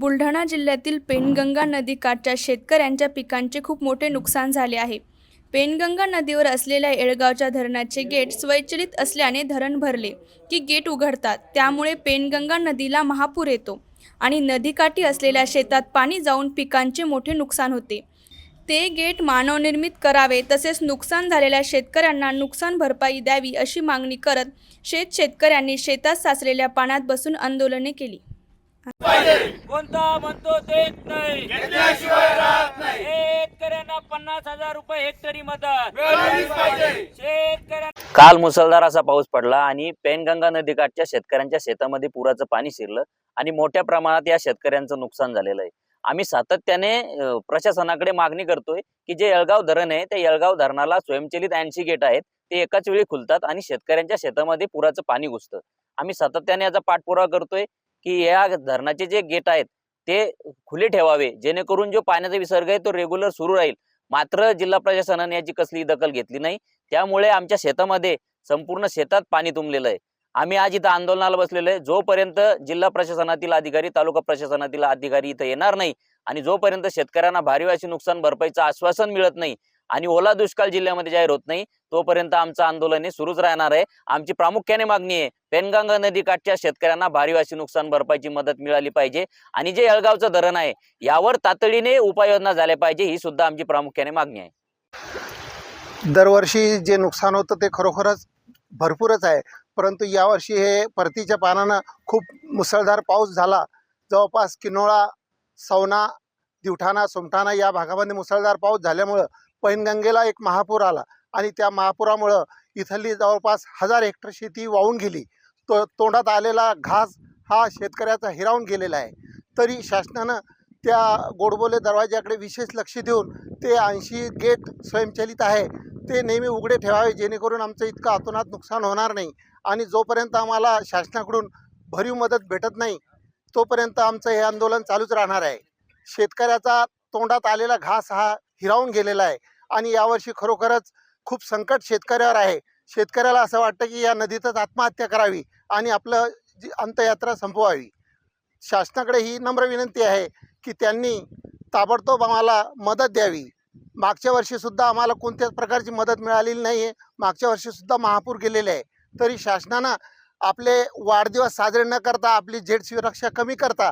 बुलढाणा जिल्ह्यातील पेनगंगा नदीकाठच्या शेतकऱ्यांच्या पिकांचे खूप मोठे नुकसान झाले आहे. पेनगंगा नदीवर असलेल्या येळगावच्या धरणाचे गेट स्वयंचलित असल्याने धरण भरले की गेट उघडतात. त्यामुळे पेनगंगा नदीला महापूर येतो आणि नदीकाठी असलेल्या शेतात पाणी जाऊन पिकांचे मोठे नुकसान होते. ते गेट मानवनिर्मित करावे तसेच नुकसान झालेल्या शेतकऱ्यांना नुकसान भरपाई द्यावी अशी मागणी करत शेत शेतकऱ्यांनी शेतात साचलेल्या पाण्यात बसून आंदोलने केली. कोणता म्हणतो देत नाही. शेतकऱ्यांना पन्नास हजार रुपये हेक्टरी मदत. शेतकऱ्यांना काल मुसळधार असा पाऊस पडला आणि पेनगंगा नदीकाठच्या शेतकऱ्यांच्या शेतामध्ये पुराचं पाणी शिरलं आणि मोठ्या प्रमाणात या शेतकऱ्यांचं नुकसान झालेलं आहे. आम्ही सातत्याने प्रशासनाकडे मागणी करतोय की जे येळगाव धरण आहे त्या येळगाव धरणाला स्वयंचलित ऐंशी गेट आहेत ते एकाच वेळी खुलतात आणि शेतकऱ्यांच्या शेतामध्ये पुराचं पाणी घुसतं. आम्ही सातत्याने याचा पाठपुरावा करतोय. की या धरणाचे जे गेट आहेत ते खुले ठेवावे. जेणेकरून जो पाण्याचा विसर्ग आहे तो रेग्युलर सुरू राहील. मात्र जिल्हा प्रशासनाने याची कसली दखल घेतली नाही. त्यामुळे आमच्या शेतामध्ये संपूर्ण शेतात पाणी तुंबलेलं आहे. आम्ही आज इथं आंदोलनाला बसलेलो आहे. जोपर्यंत जिल्हा प्रशासनातील अधिकारी तालुका प्रशासनातील अधिकारी इथं येणार नाही आणि जोपर्यंत शेतकऱ्यांना भारी अशी नुकसान भरपाईचं आश्वासन मिळत नाही आणि ओला दुष्काळ जिल्ह्यामध्ये जाहीर होत नाही तोपर्यंत आमचं आंदोलन हे सुरूच राहणार आहे. आमची प्रामुख्याने मागणी आहे पेनगंगा नदीकाठच्या शेतकऱ्यांना भारीवासी नुकसान भरपाईची मदत मिळाली पाहिजे आणि जे येळगावचं धरण आहे यावर तातडीने उपाययोजना झाल्या पाहिजे ही सुद्धा आमची प्रामुख्याने मागणी आहे. दरवर्षी जे नुकसान होतं ते खरोखरच भरपूरच आहे परंतु यावर्षी हे परतीच्या पानानं खूप मुसळधार पाऊस झाला. जवळपास किनोळा सवना दिवठाणा सुमठाणा या भागामध्ये मुसळधार पाऊस झाल्यामुळं पैनगंगेला एक महापूर आला. आणि त्या महापुरामुळं इथली जवळपास हजार हेक्टर शेती वाहून गेली. तो तोंडात आलेला घास हा शेतकऱ्याचा हिरावून गेलेला आहे. तरी शासनानं त्या गोडबोले दरवाजाकडे विशेष लक्ष देऊन ते ऐंशी गेट स्वयंचलित आहे. ते नेहमी उघडे ठेवावे जेणेकरून आमचं इतकं अतोनात नुकसान होणार नाही. आणि जोपर्यंत आम्हाला शासनाकडून भरीव मदत भेटत नाही तोपर्यंत आमचं हे आंदोलन चालूच राहणार आहे. शेतकऱ्याचा तोंडात आलेला घास हा हिरावून गेलेला आहे. आणि यावर्षी खरोखरच खूप संकट शेतकऱ्यावर आहे. शेतकऱ्याला असं वाटतं की या नदीतच आत्महत्या करावी आणि आपलं जी अंतयात्रा संपवावी. शासनाकडे ही नम्र विनंती आहे की त्यांनी ताबडतोब आम्हाला मदत द्यावी. मागच्या वर्षीसुद्धा आम्हाला कोणत्याच प्रकारची मदत मिळालेली नाही आहे मागच्या वर्षीसुद्धा महापूर गेलेले आहे. तरी शासनानं आपले वाढदिवस साजरे न करता आपली जेट सुरक्षा कमी करता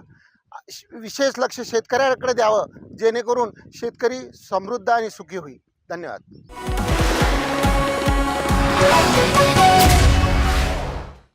विशेष लक्ष शेतकऱ्याकडे द्यावं जेणेकरून शेतकरी समृद्ध आणि सुखी होईल. धन्यवाद.